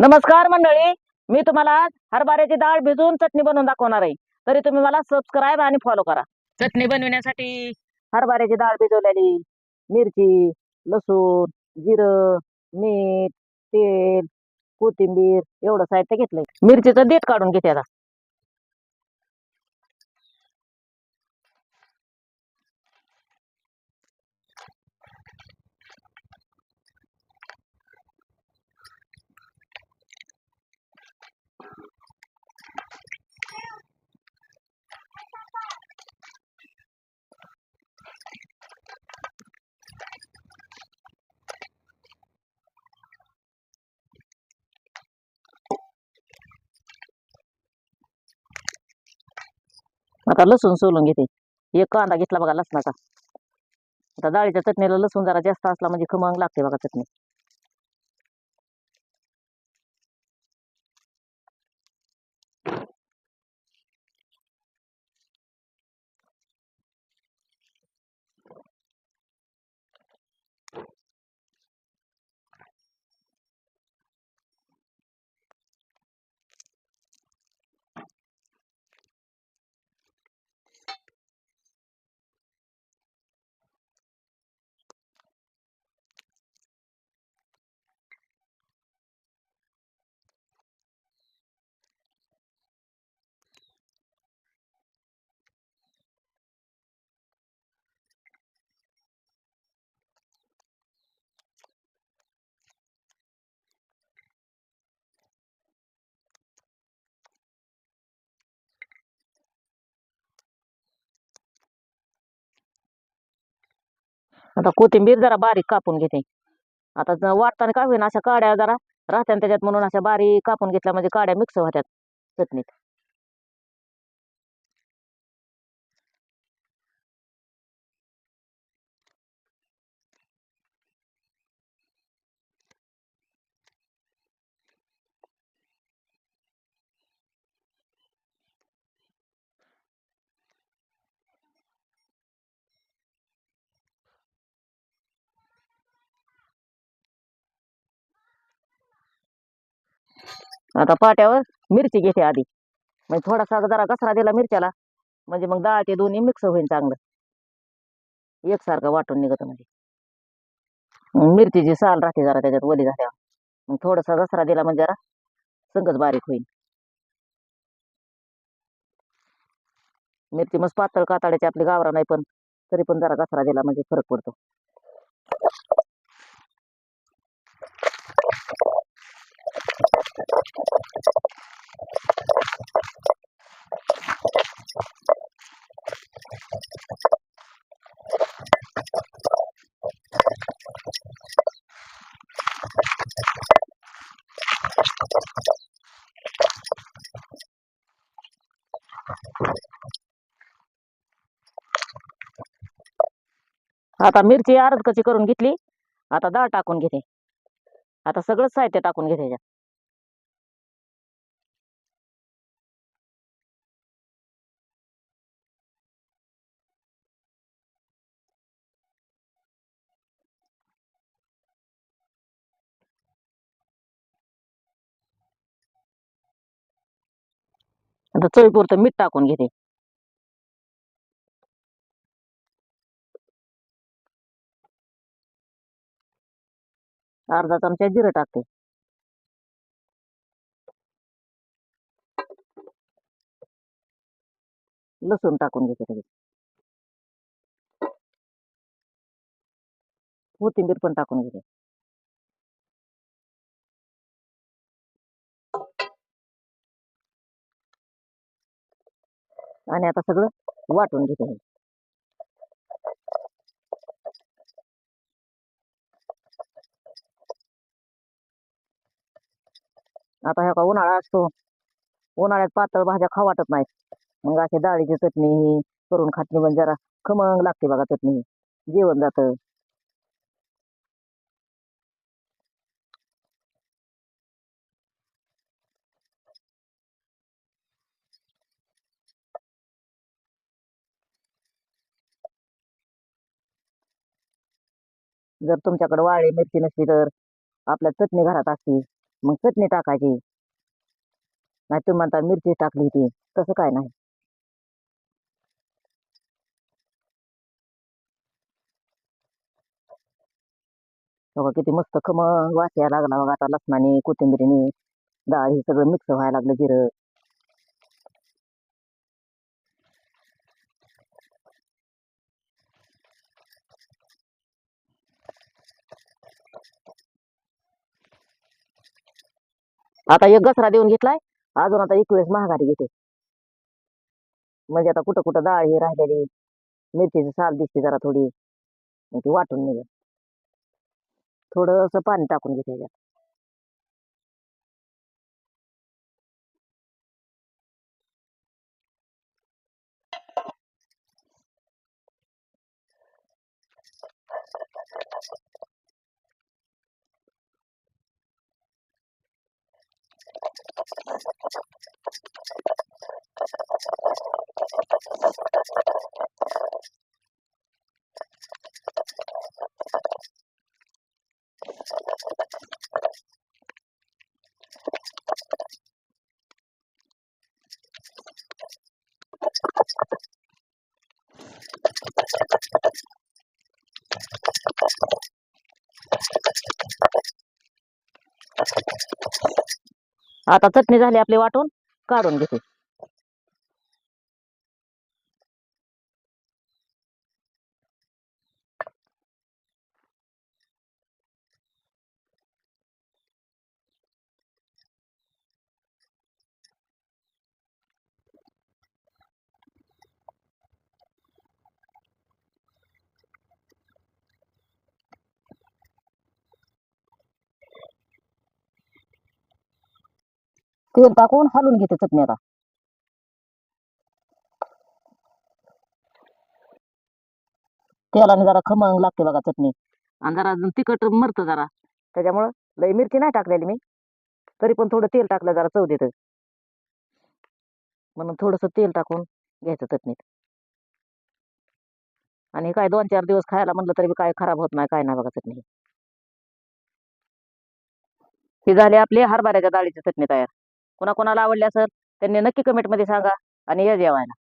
नमस्कार मंडळी. मी तुम्हाला आज हरभऱ्याची डाळ भिजवून चटणी बनवून दाखवणार आहे. तरी तुम्ही मला सबस्क्राईब आणि फॉलो करा. चटणी बनवण्यासाठी हरभऱ्याची डाळ भिजवलेली मिरची लसूण जिरं मीठ तेल कोथिंबीर एवढं साहित्य घेतलंय. मिरचीचं देठ काढून घेते आता आता लसूण सोलून घेते. एक कांदा घेतला बघा लसणाचा. आता डाळीच्या चटणीला लसूण जरा जास्त असला म्हणजे खमंग लागते बघा चटणी. आता कोथिंबीर जरा बारीक कापून घेते. आता वाढताना वाटताना काय होईना अशा काड्या जरा राहत्या त्याच्यात म्हणून अशा बारीक कापून घेतल्या म्हणजे काड्या मिक्स होत्यात चटणीत. आता पाट्यावर मिरची घेते आधी. म्हणजे थोडासा जरा घसरा दिला मिरच्याला म्हणजे मग डाळ ते दोन्ही मिक्स होईल चांगलं. एकसारखं वाटून निघत म्हणजे. मिरचीची साल राहते जरा त्याच्यात वली झाल्यावर मग थोडासा घसरा दिला म्हणजे जरा संगच बारीक होईल मिरची मस्त पातळ काताड्याची आपली गावरा नाही पण तरी पण जरा घसरा दिला म्हणजे फरक पडतो. आता मिरची अर्ध कची करून घेतली? आता डाळ टाकून घेते. आता सगळं साहित्य टाकून घेते. आता चवीपुरतं मीठ टाकून घेते. अर्धा चमचा जिरं टाकते. लसूण टाकून घेते लगेच. कोथिंबीर पण टाकून घेते. आणि आता सगळं वाटून घेते हे. आता ह्या का उन्हाळा असतो उन्हाळ्यात पातळ भाज्या खाऊ वाटत नाहीत मग अशी डाळीची चटणी ही करून खातली म्हणजे जरा खमंग लागते बघा चटणी ही. जेवण जातं जर तुमच्याकडे वाळे मिरची नसली तर आपल्या चटणी घरात असते मग चटणी टाकायची. नाही तुम्ही म्हणता मिरची टाकली होती तसं काय नाही. बघा किती मस्त खम वास यायला लागला बघा आता लसणाने कोथिंबिरीने डाळ हे सगळं मिक्स व्हायला लागलं जिरं. आता एक घसरा देऊन घेतलाय अजून आता एक वेळेस महागारी घेते. म्हणजे आता कुठं कुठं डाळ ही राहिलेली मिरचीची साल दिसते जरा थोडी. ती वाटून निघ थोडस पाणी टाकून घेते आता चटणी झाली आपली वाटून काढून घेते. तेल टाकून हलवून घेते चटणी आता तेलाने जरा खमंग लागते बघा चटणी. आणि जरा तिखट मरतं जरा. त्याच्यामुळं लई मिरची नाही टाकलेली मी. तरी पण थोडं तेल टाकलं जरा चव देत. म्हणून थोडस तेल टाकून घ्यायचं चटणीत. आणि काय दोन चार दिवस खायला म्हणलं तरी काय खराब होत नाही काय नाही बघा चटणी. ही झाली आपली हरभऱ्याच्या डाळीची चटणी तयार. कोणाकोणाला आवडल्या सर त्यांनी नक्की कमेंटमध्ये सांगा आणि या जेवायला.